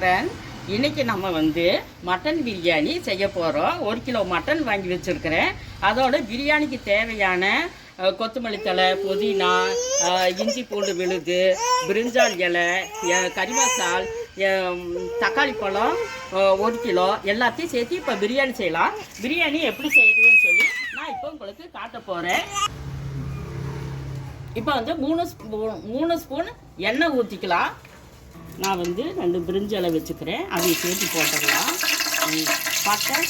Friend இன்றைக்கி நம்ம வந்து மட்டன் பிரியாணி செய்ய போகிறோம் ஒரு கிலோ மட்டன் வாங்கி வச்சுருக்கிறேன். அதோட பிரியாணிக்கு தேவையான கொத்தமல்லி தலை புதினா இஞ்சி பூண்டு விழுது பிரிஞ்சால் இலை அஹ், தக்காளி பழம் ஒரு கிலோ எல்லாத்தையும் சேர்த்து இப்போ பிரியாணி செய்யலாம். பிரியாணி எப்படி செய்யறதுன்னு சொல்லி நான் இப்போ உங்களுக்கு காட்ட போகிறேன் இப்போ வந்து மூணு ஸ்பூன் மூணு ஸ்பூன் எண்ணெய் ஊற்றிக்கலாம் நான் வந்து ரெண்டு பிரிஞ்சலை வச்சுக்கிறேன். அதை சேர்த்து போட்டுடலாம் பட்டை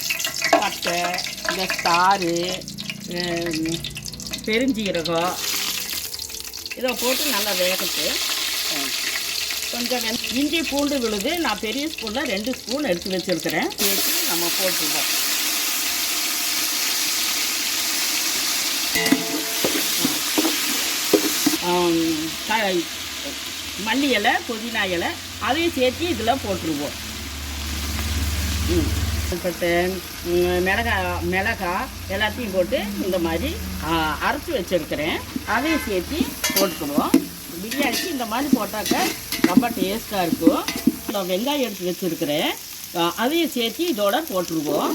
பட்டை இந்த ஸ்டாரு பெருஞ்சீரகம். இதை போட்டு நல்லா வேகட்டு. கொஞ்சம் இஞ்சி பூண்டு விழுது நான் பெரிய ஸ்பூனில் ரெண்டு ஸ்பூன் எடுத்து வச்சுருக்கிறேன். சேர்த்து நம்ம போட்டுருவோம். க- மல்லி இலை புதினா இலை அதையும் சேர்த்து இதில் போட்டுருவோம். பட்டு மிளகா மிளகா எல்லாத்தையும் போட்டு இந்த மாதிரி அரைச்சி வச்சுருக்கிறேன். அதையும் சேர்த்து போட்டுக்குவோம். பிரியாணிக்கு இந்த மாதிரி போட்டாக்க ரொம்ப டேஸ்ட்டாக இருக்கும். இந்த வெங்காயம் எடுத்து வச்சுருக்கிறேன். அதையும் சேர்த்து இதோட போட்டுருவோம்.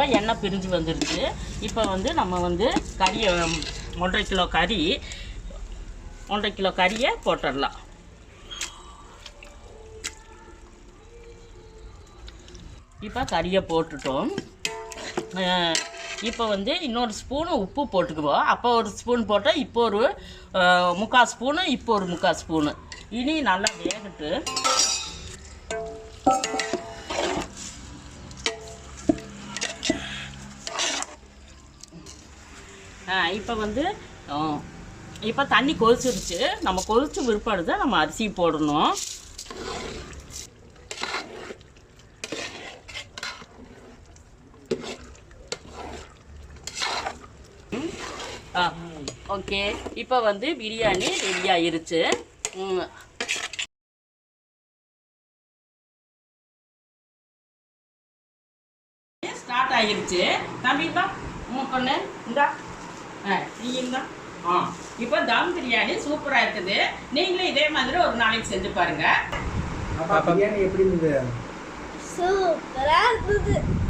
இப்போ எண்ணெய் பிரிஞ்சு வந்துருச்சு. இப்போ வந்து நம்ம வந்து கறியை ஒன்றரை கிலோ கறி ஒன்றரை கிலோ கறியை போட்டுடலாம். இப்போ கறியை போட்டுட்டோம். இப்போ வந்து இன்னொரு ஸ்பூனு உப்பு போட்டுக்குவோம் அப்போ ஒரு ஸ்பூன் போட்டால் இப்போ ஒரு முக்கால் ஸ்பூனு இப்போ ஒரு முக்கால் ஸ்பூனு இனி நல்லா வேகட்டு. இப்போ வந்து இப்போ தண்ணி கொதிச்சிருச்சு. நம்ம கொதிச்சு விற்பாடு தான் நம்ம அரிசி போடணும். ஓகே. இப்போ வந்து பிரியாணி ரெடி ஆயிருச்சு. ஸ்டார்ட் ஆயிருச்சு. தம்பி இந்தா உன் பொண்ணு இந்தா. நீ இந்தா ஆ. இப்போ தம் பிரியாணி சூப்பராக இருக்குது. நீங்களும் இதே மாதிரி ஒரு நாளைக்கு செஞ்சு பாருங்க. அப்பா பிரியாணி எப்படி இருந்தது? சூப்பரா இருந்தது.